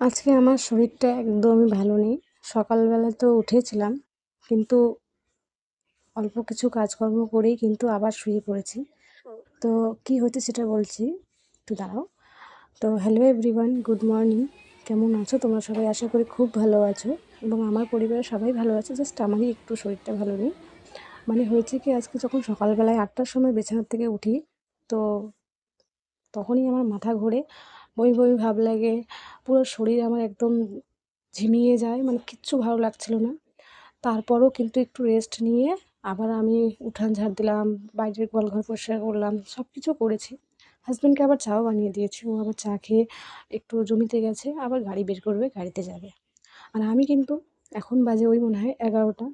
আজকে আমার শরীরটা একদমই ভালো নেই। সকালবেলা তো উঠেছিলাম, কিন্তু অল্প কিছু কাজকর্ম করেই কিন্তু আবার শুয়ে পড়েছি। তো কি হয়েছে সেটা বলছি, একটু দাঁড়াও। তো হ্যালো এভরিওয়ান গুড মর্নিং কেমন আছো? তোমরা সবাই আশা করি খুব ভালো আছো এবং আমার পরিবারের সবাই ভালো আছে জাস্ট আমারই একটু শরীরটা ভালো নেই। মানে হয়েছে কি, আজকে যখন সকালবেলায় আটটার সময় বিছানার থেকে উঠি, তো তখনই আমার মাথা ঘোরে। বমি বমি ভাব লাগে, পুরো শরীর আমার একদম ঝিমিয়ে যায় মানে কিচ্ছু ভালো লাগছিল না। তারপরও কিন্তু একটু রেস্ট নিয়ে আবার আমি উঠান ঝাড় দিলাম, বাইরের গোয়ালঘর পরিষ্কার করলাম সব কিছু করেছি হাজব্যান্ডকে আবার চাও বানিয়ে দিয়েছি, ও আবার চা খেয়ে একটু জমিতে গেছে, আবার গাড়ি বের করবে, গাড়িতে যাবে। আর আমি কিন্তু এখন বাজে ওই মনে হয় এগারোটা।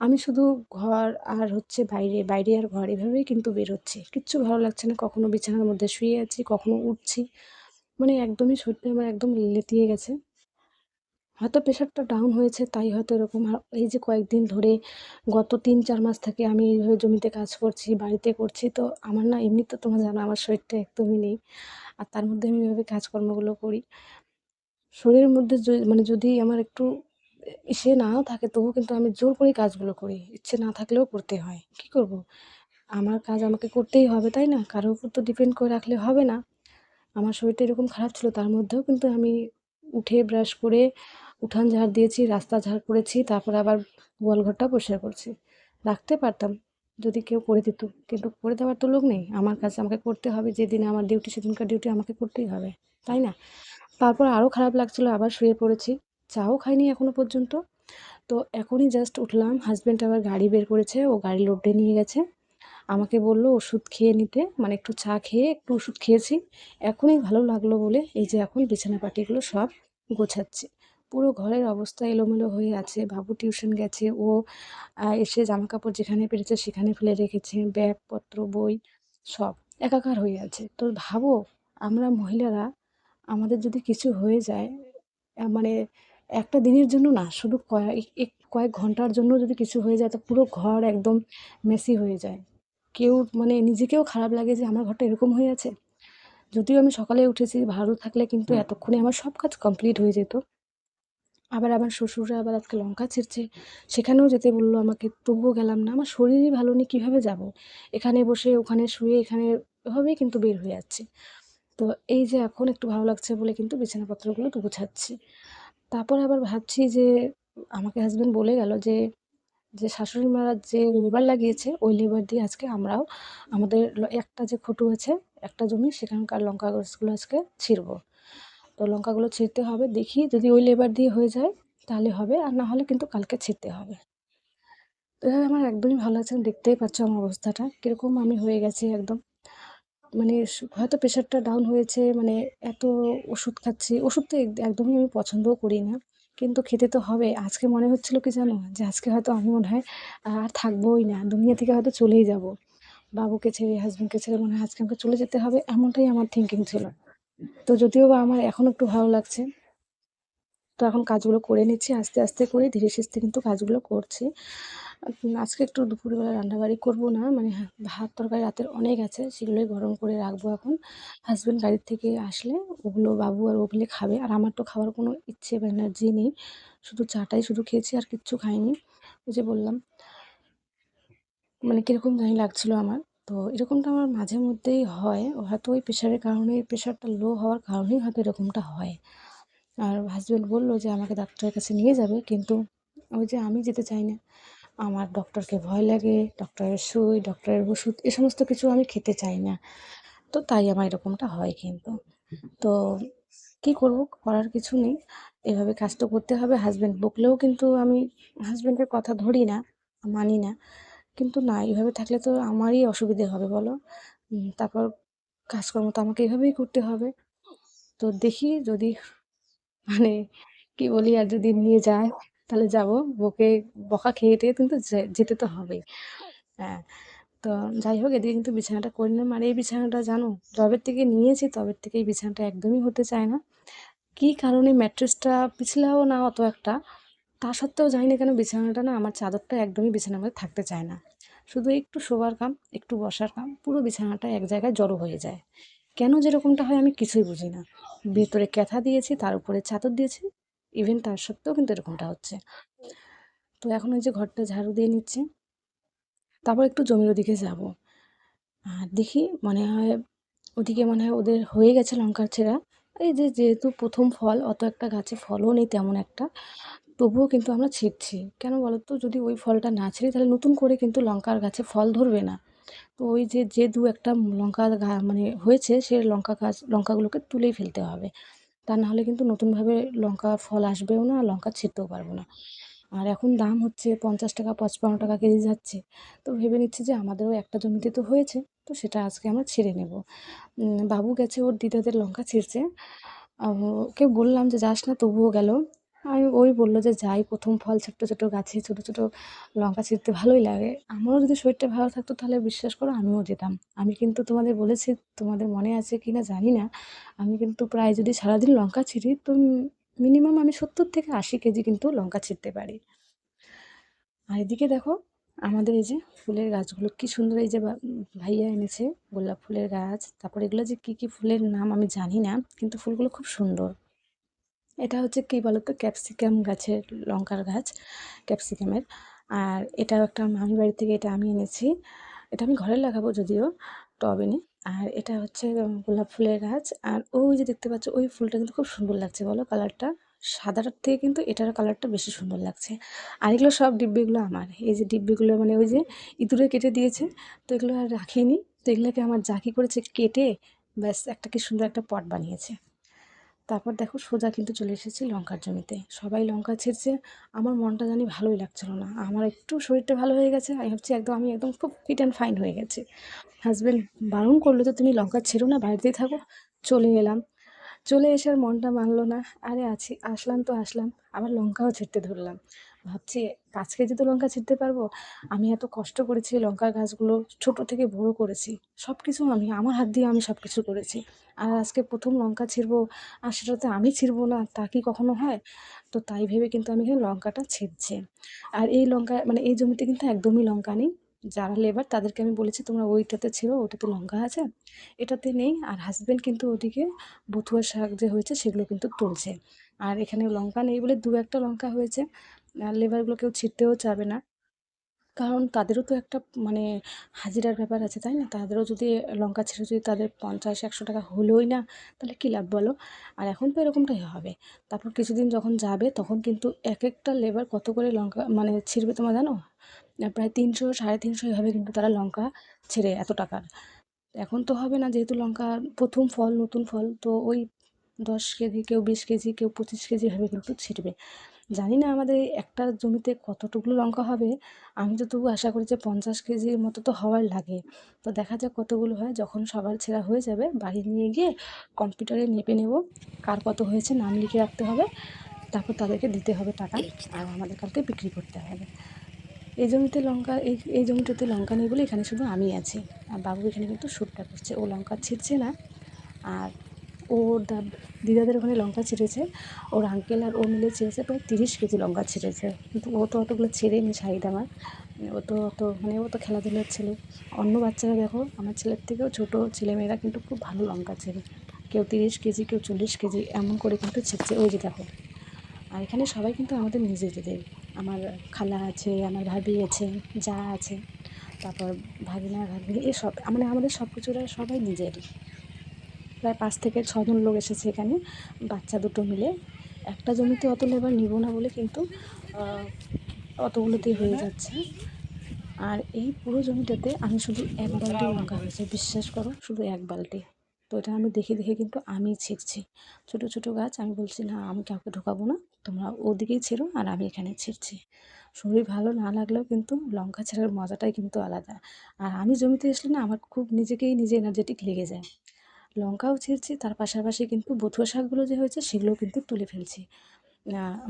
আমি শুধু ঘর আর হচ্ছে বাইরে বাইরে আর ঘর এভাবেই কিন্তু বেরোচ্ছি। কিচ্ছু ভালো লাগছে না, কখনো বিছানার মধ্যে শুয়ে আছি, কখনো উঠছি। মানে একদমই শরীরটা আমার একদম লেতিয়ে গেছে। হয়তো প্রেশারটা ডাউন হয়েছে, তাই হয়তো এরকম এই যে কয়েকদিন ধরে গত তিন চার মাস থেকে আমি এইভাবে জমিতে কাজ করছি, বাড়িতে করছি, তো আমার না এমনি তো তোমরা জানো আমার শরীরটা একদমই নেই। আর তার মধ্যে আমি এভাবে কাজকর্মগুলো করি। শরীরের মধ্যে মানে যদি আমার একটু ইসে নাও থাকে তবুও কিন্তু আমি জোর করেই কাজগুলো করি। ইচ্ছে না থাকলেও করতে হয়। কী করব? আমার কাজ আমাকে করতেই হবে, তাই না? কারোর উপর তো ডিপেন্ড করে রাখলে হবে না। আমার শরীরটা এরকম খারাপ ছিল, তার মধ্যেও কিন্তু আমি উঠে ব্রাশ করে উঠান ঝাড় দিয়েছি, রাস্তা ঝাড় করেছি, তারপর আবার গোয়ালঘরটা পরিষ্কার করছি। রাখতে পারতাম, যদি কেউ করে দিত, কিন্তু করে দেওয়ার তো লোক নেই। আমার কাছে আমাকে করতে হবে, যেদিনে আমার ডিউটি সেদিনকার ডিউটি আমাকে করতেই হবে, তাই না? তারপর আরও খারাপ লাগছিল, আবার শুয়ে পড়েছি, চাও খাইনি এখনও পর্যন্ত। তো এখনই জাস্ট উঠলাম হাজব্যান্ড আবার গাড়ি বের করেছে, ও গাড়ি লোডে নিয়ে গেছে। আমাকে বলল, ওষুধ খেয়ে নিতে। মানে একটু চা খেয়ে একটু ওষুধ খেয়েছি। এখনই ভালো লাগল বলে এই যে এখন বিছানা পাটিগুলো সব গোছাচ্ছি। পুরো ঘরের অবস্থা এলোমেলো হয়ে আছে। বাবু টিউশন গেছে। ও এসে জামা কাপড় যেখানে পেরেছে সেখানে ফেলে রেখেছে। ব্যাগপত্র, বই সব একাকার হয়ে আছে। তো ভাবো, আমরা মহিলারা, আমাদের যদি কিছু হয়ে যায় মানে একটা দিনের জন্য না, শুধু কয়েক কয়েক ঘণ্টার জন্য যদি কিছু হয়ে যায়, তো পুরো ঘর একদম মেসি হয়ে যায়। কেউ মানে নিজেকেও খারাপ লাগে যে আমার ঘরটা এরকম হয়ে আছে। যদিও আমি সকালে উঠেছি ভালো থাকলে কিন্তু এতক্ষণে আমার সব কাজ কমপ্লিট হয়ে যেত। আবার আমার শ্বশুররা আবার আজকে লঙ্কা ছিঁড়ছে সেখানেও যেতে বলল আমাকে তবুও গেলাম না আমার শরীরই ভালো নেই কীভাবে যাব? এখানে বসে ওখানে শুয়ে এখানে এভাবেই কিন্তু বের হয়ে যাচ্ছে। তো এই যে এখন একটু ভালো লাগছে বলে কিন্তু বিছানাপত্রগুলো গুছাচ্ছি। তারপর আবার ভাবছি যে আমাকে হাজব্যান্ড বলে গেল যে যে শাশুড়ি মারা যে লেবার লাগিয়েছে, ওই লেবার দিয়ে আজকে আমরাও আমাদের একটা যে খুঁটু আছে, একটা জমি, সেখানকার লঙ্কা গাছগুলো আজকে ছিঁড়ব। তো লঙ্কাগুলো ছিঁড়তে হবে, দেখি যদি ওই লেবার দিয়ে হয়ে যায়, তাহলে হবে, আর না হলে কিন্তু কালকে ছিঁড়তে হবে। তো এভাবে আমার একদমই ভালো লাগছে দেখতেই পাচ্ছ আমার অবস্থাটা, কীরকম আমি হয়ে গেছি একদম। মানে হয়তো প্রেশারটা ডাউন হয়েছে মানে এত ওষুধ খাচ্ছি, ওষুধ তো একদমই আমি পছন্দও করি না। কিন্তু খেতে তো হবে। আজকে মনে হচ্ছিল কি জানো? যে আজকে হয়তো আমি মনে হয় আর থাকবোই না। দুনিয়া থেকে হয়তো চলেই যাব। বাবুকে ছেড়ে হাজব্যান্ডকে ছেড়ে মনে হয় আজকে আমাকে চলে যেতে হবে, এমনটাই আমার থিঙ্কিং ছিল। তো যদিও বা আমার এখন একটু ভালো লাগছে, তো এখন কাজগুলো করে নিচ্ছি, আস্তে আস্তে করে ধীরে সুস্থে কিন্তু কাজগুলো করছি। আজকে একটু দুপুরবেলা রান্নাবাড়ি করব না মানে ভাত তরকারি রাতের অনেক আছে, সেগুলোই গরম করে রাখব এখন। হাজব্যান্ড গাড়ির থেকে আসলে ওগুলো, বাবু আর ওগুলো খাবে, আর আমার তো খাওয়ার কোনো ইচ্ছে বা এনার্জি নেই। শুধু চাটাই শুধু খেয়েছি, আর কিচ্ছু খাইনি। ওই যে বললাম মানে কীরকম জানি লাগছিল আমার। তো এরকমটা আমার মাঝে মধ্যেই হয়, হয়তো ওই প্রেশারের কারণে প্রেশারটা লো হওয়ার কারণেই হয়তো এরকমটা হয়। আর হাজব্যান্ড বলল যে, আমাকে ডাক্তারের কাছে নিয়ে যাবে। কিন্তু ওই যে আমি যেতে চাই না। আমার ডক্টরকে ভয় লাগে ডক্টরের সুই ডক্টরের ওষুধ, এ সমস্ত কিছু আমি খেতে চাই না। তো তাই আমার এরকমটা হয় কিন্তু। তো কী করব, করার কিছু নেই। এভাবে কাজ তো করতে হবে। হাজব্যান্ড বকলেও কিন্তু আমি হাজব্যান্ডের কথা ধরি না, মানি না। কিন্তু না এইভাবে থাকলে তো আমারই অসুবিধে হবে, বলো? তারপর কাজকর্ম তো আমাকে এভাবেই করতে হবে। তো দেখি যদি মানে কি বলি আর যদি নিয়ে যায়। তাহলে যাব। বকে বকা খেয়ে টেয়ে কিন্তু যেতে তো হবেই। হ্যাঁ তো যাই হোক, এদিকে কিন্তু বিছানাটা করে নিলাম। আর এই বিছানাটা জানো যবের থেকে নিয়েছি তবের থেকে এই বিছানাটা একদমই হতে চায় না। কী কারণে ম্যাট্রেসটা পিছলাও না অত একটা? তা সত্ত্বেও জানি না কেন বিছানাটা না আমার চাদরটা একদমই বিছানার মধ্যে থাকতে চায় না। শুধু একটু শোবার কাম, একটু বসার কাম, পুরো বিছানাটা এক জায়গায় জড়ো হয়ে যায়। কেন যেরকমটা হয় আমি কিছুই বুঝি না। ভেতরে ক্যাথা দিয়েছি, তার উপরে চাদর দিয়েছি ইভেন তার সত্ত্বেও কিন্তু এরকমটা হচ্ছে। তো এখন ওই যে ঘরটা ঝাড়ু দিয়ে নিচ্ছে। তারপর একটু জমির ওদিকে যাব। আর দেখি মনে হয় ওদিকে মনে হয় ওদের হয়ে গেছে লঙ্কার ছেঁড়া। এই যে যেহেতু প্রথম ফল, অত একটা গাছে ফলও নেই তেমন একটা। তবুও কিন্তু আমরা ছিঁড়ছি। কেন বলো তো যদি ওই ফলটা না ছিঁড়ি তাহলে নতুন করে কিন্তু লঙ্কার গাছে ফল ধরবে না। তো ওই যে যে দু একটা লঙ্কা মানে হয়েছে সে লঙ্কা গাছ লঙ্কাগুলোকে তুলেই ফেলতে হবে। তা নাহলে কিন্তু নতুনভাবে লঙ্কা ফল আসবেও না, লঙ্কা ছিঁড়তেও পারব না। আর এখন দাম হচ্ছে পঞ্চাশ টাকা, পঁচপান্ন টাকা কেজি যাচ্ছে। তো ভেবে নিচ্ছি যে আমাদেরও একটা জমিতে তো হয়েছে, তো সেটা আজকে আমরা ছিঁড়ে নেব। বাবু গেছে ওর দিদাদের লঙ্কা ছিঁড়ছে। ওকে বললাম যে যাস না, তবুও গেল। আমি ওই বলল যে, যাই, প্রথম ফল ছোট্ট ছোটো গাছে, ছোটো ছোটো লঙ্কা ছিঁড়তে ভালোই লাগে। আমারও যদি শরীরটা ভালো থাকতো, তাহলে বিশ্বাস করো আমিও যেতাম। আমি কিন্তু তোমাদের বলেছি, তোমাদের মনে আছে কি না জানি না। আমি কিন্তু প্রায় যদি সারাদিন লঙ্কা ছিঁড়ি, তো মিনিমাম আমি সত্তর থেকে আশি কেজি কিন্তু লঙ্কা ছিঁড়তে পারি। আর এদিকে দেখো, আমাদের এই যে ফুলের গাছগুলো কি সুন্দর এই যে ভাইয়া এনেছে গোলাপ ফুলের গাছ। তারপর এগুলো যে কী কী ফুলের নাম আমি জানি না, কিন্তু ফুলগুলো খুব সুন্দর। এটা হচ্ছে কী বলতো? ক্যাপসিকাম গাছের লঙ্কার গাছ, ক্যাপসিকামের। আর এটাও একটা মামির বাড়ি থেকে এটা আমি এনেছি। এটা আমি ঘরে লাগাবো যদিও, টবে নি। আর এটা হচ্ছে গোলাপ ফুলের গাছ। আর ওই যে দেখতে পাচ্ছ, ওই ফুলটা কিন্তু খুব সুন্দর লাগছে, বলো? কালারটা সাদাটার থেকে কিন্তু এটার কালারটা বেশি সুন্দর লাগছে। আর এগুলো সব ডিব্বিগুলো আমার। এই যে ডিব্বিগুলো মানে ওই যে ইঁদুরে কেটে দিয়েছে, তো এগুলো আর রাখিনি। তো এগুলোকে আমার যা কী করেছে, কেটে ব্যাস একটা কি সুন্দর একটা পট বানিয়েছে। তারপর দেখো সোজা কিন্তু চলে এসেছি লঙ্কার জমিতে। সবাই লঙ্কা ছিঁড়ছে, আমার মনটা জানি ভালোই লাগছিল না। আমার একটু শরীরটা ভালো হয়ে গেছে, আমি ভাবছি একদম, আমি একদম খুব ফিট অ্যান্ড ফাইন হয়ে গেছে। হাজব্যান্ড বারণ করল তো তুমি লঙ্কা ছেড়ো না, বাড়িতেই থাকো। চলে এলাম। চলে এসে আর মনটা মানলো না। আরে আছি, আসলাম তো আসলাম, আবার লঙ্কাও ছিঁড়তে ধরলাম। ভাবছি পাঁচ কেজি তো লঙ্কা ছিঁড়তে পারব, আমি এত কষ্ট করেছি লঙ্কার গাছগুলো ছোট থেকে বড় করেছি। সব কিছু আমি, আমার হাত দিয়ে আমি সব কিছু করেছি। আর আজকে প্রথম লঙ্কা ছিঁড়বো, আর সেটাতে আমি ছিঁড়বো না, তা কি কখনো হয়? তো তাই ভেবে কিন্তু আমি এখানে লঙ্কাটা ছিঁড়ছি। আর এই লঙ্কা মানে এই জমিতে কিন্তু একদমই লঙ্কা নেই। যারা লেবার তাদেরকে আমি বলেছি, তোমরা ওইটাতে ছিল ওটাতে লঙ্কা আছে, এটাতে নেই। আর হাজব্যান্ড কিন্তু ওদিকে বথুয়া শাক যে হয়েছে, সেগুলো কিন্তু তুলছে। আর এখানে লঙ্কা নেই বলে দু একটা লঙ্কা হয়েছে। লেবারগুলো কেউ ছিটতেও চাবে না। কারণ তাদেরও তো একটা মানে হাজিরার ব্যাপার আছে, তাই না? তাদেরও যদি লঙ্কা ছেড়ে যদি তাদের পঞ্চাশ, একশো টাকা হলোই না, তাহলে কী লাভ বলো? আর এখন তো এরকমটাই হবে। তারপর কিছুদিন যখন যাবে, তখন কিন্তু এক একটা লেবার কত করে লঙ্কা মানে ছিঁড়বে তোমার জানো? প্রায় তিনশো, সাড়ে তিনশো এভাবে কিন্তু তারা লঙ্কা ছেড়ে এত টাকার। এখন তো হবে না, যেহেতু লঙ্কা প্রথম ফল, নতুন ফল, তো ওই দশ কেজি কেউ বিশ কেজি কেউ পঁচিশ কেজি এভাবে কিন্তু ছিটবে। জানি না আমাদের একটা জমিতে কতটুকু লঙ্কা হবে আমি তো তবু আশা করি যে পঞ্চাশ কেজির মতো তো হওয়ার লাগে। তো দেখা যাক কতগুলো হয় যখন সবার ছেঁড়া হয়ে যাবে বাড়ি নিয়ে গিয়ে কম্পিউটারে নেপে নেব কার কত হয়েছে নাম লিখে রাখতে হবে তারপর তাদেরকে দিতে হবে টাকা আর আমাদের কালকে বিক্রি করতে হবে। এই জমিতে লঙ্কা এই এই জমিটাতে লঙ্কা নেই বলে এখানে শুধু আমি আছি। আর বাবু এখানে কিন্তু শ্যুটটা করছে ও লঙ্কা ছিঁড়ছে না আর ওর দা দিদাদের ওখানে লঙ্কা ছিঁড়েছে। ওর আঙ্কেল আর ও মিলে ছিঁড়েছে, প্রায় তিরিশ কেজি লঙ্কা ছিঁড়েছে। কিন্তু ও তো অতগুলো ছেড়েনি শাহিদ আমার। ও তো অত মানে ও তো খেলাধুলার ছেলে। অন্য বাচ্চারা দেখো, আমার ছেলের থেকেও ছোটো ছেলেমেয়েরা কিন্তু খুব ভালো লঙ্কা ছেড়ে। কেউ তিরিশ কেজি, কেউ চল্লিশ কেজি, এমন করে কিন্তু ছিঁড়ছে। ওই যে দেখো। আর এখানে সবাই কিন্তু আমাদের নিজেদের। আমার খালা আছে, আমার ভাবি আছে, যা আছে। তারপর ভাগিনা, ভাগিনি, এসব। মানে আমাদের সব কিছুরা সবাই নিজেরই। প্রায় পাঁচ থেকে ছজন লোক এসেছে এখানে, বাচ্চা দুটো মিলে। একটা জমিতে অত লেবার নিব না বলে কিন্তু অতগুলোতেই হয়ে যাচ্ছে। আর এই পুরো জমিটাতে আমি শুধু এক বালতি লঙ্কা হয়েছে বিশ্বাস করো, শুধু এক বালতি। তো এটা আমি দেখে দেখে কিন্তু আমি ছিঁড়ছি। ছোটো ছোটো গাছ, আমি বলছি, না, আমি কাউকে ঢোকাবো না, তোমরা ওদিকেই ছেড়ো আর আমি এখানে ছিঁড়ছি। শরীর ভালো না লাগলেও কিন্তু লঙ্কা ছেঁড়ার মজাটাই কিন্তু আলাদা। আর আমি জমিতে আসলে না, আমার খুব নিজেকেই নিজে এনার্জেটিক লেগে যায়। লঙ্কাও ছিঁড়ছি, তার পাশাপাশি কিন্তু বথুয়া শাকগুলো যে হয়েছে সেগুলোও কিন্তু তুলে ফেলছি।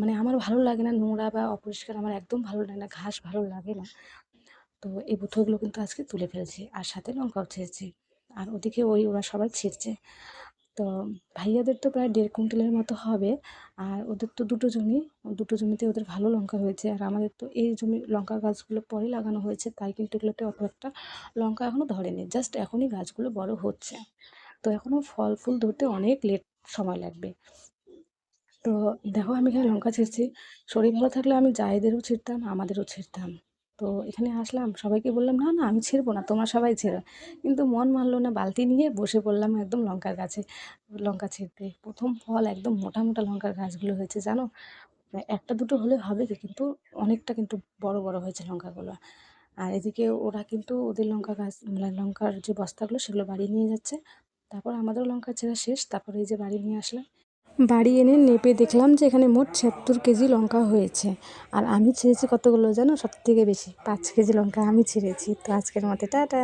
মানে আমার ভালো লাগে না নোংরা বা অপরিষ্কার, আমার একদম ভালো লাগে না, ঘাস ভালো লাগে না। তো এই বথুয়াগুলো কিন্তু আজকে তুলে ফেলছি, আর সাথে লঙ্কাও ছিঁড়ছি, আর ওদিকে ওই ওরা সবাই ছিঁড়ছে। তো ভাইয়াদের তো প্রায় দেড় কুইন্টালের মতো হবে, আর ওদের তো দুটো জমি, দুটো জমিতে ওদের ভালো লঙ্কা হয়েছে, আর আমাদের তো এই জমি লঙ্কা গাছগুলো পরে লাগানো হয়েছে, তাই কিন্তু এগুলোতে অত একটা লঙ্কা এখনও ধরেনি, জাস্ট এখনই গাছগুলো বড় হচ্ছে। তো এখনও ফল ফুল ধরতে অনেক লেট সময় লাগবে। তো দেখো আমি এখানে লঙ্কা ছিঁড়ছি। শরীর ভালো থাকলে আমি জায়েদেরও ছিঁড়তাম, আমাদেরও ছিঁড়তাম। তো এখানে আসলাম, সবাইকে বললাম, না না, আমি ছিঁড়বো না, তোমরা সবাই ছিঁড়ো। কিন্তু মন মানলো না, বালতি নিয়ে বসে পড়লাম একদম লঙ্কার গাছে, লঙ্কা ছিঁড়তে। প্রথম ফল একদম মোটা মোটা লঙ্কার গাছগুলো হয়েছে, জানো? একটা দুটো হলে হবে কিন্তু অনেকটা কিন্তু বড় বড় হয়েছে লঙ্কাগুলো। আর এদিকে ওরা কিন্তু ওদের লঙ্কা গাছ মানে লঙ্কার যে বস্তাগুলো, সেগুলো বাড়ি নিয়ে যাচ্ছে। তারপর আমাদেরও লঙ্কা ছেঁড়া শেষ, তারপর এই যে বাড়ি নিয়ে আসলাম। বাড়ি এনে নেপে দেখলাম যে এখানে মোট ছিয়াত্তর কেজি লঙ্কা হয়েছে। আর আমি ছিঁড়েছি কতগুলো জানো? সব থেকে বেশি, পাঁচ কেজি লঙ্কা আমি ছিঁড়েছি। তো আজকের মতো টাটা।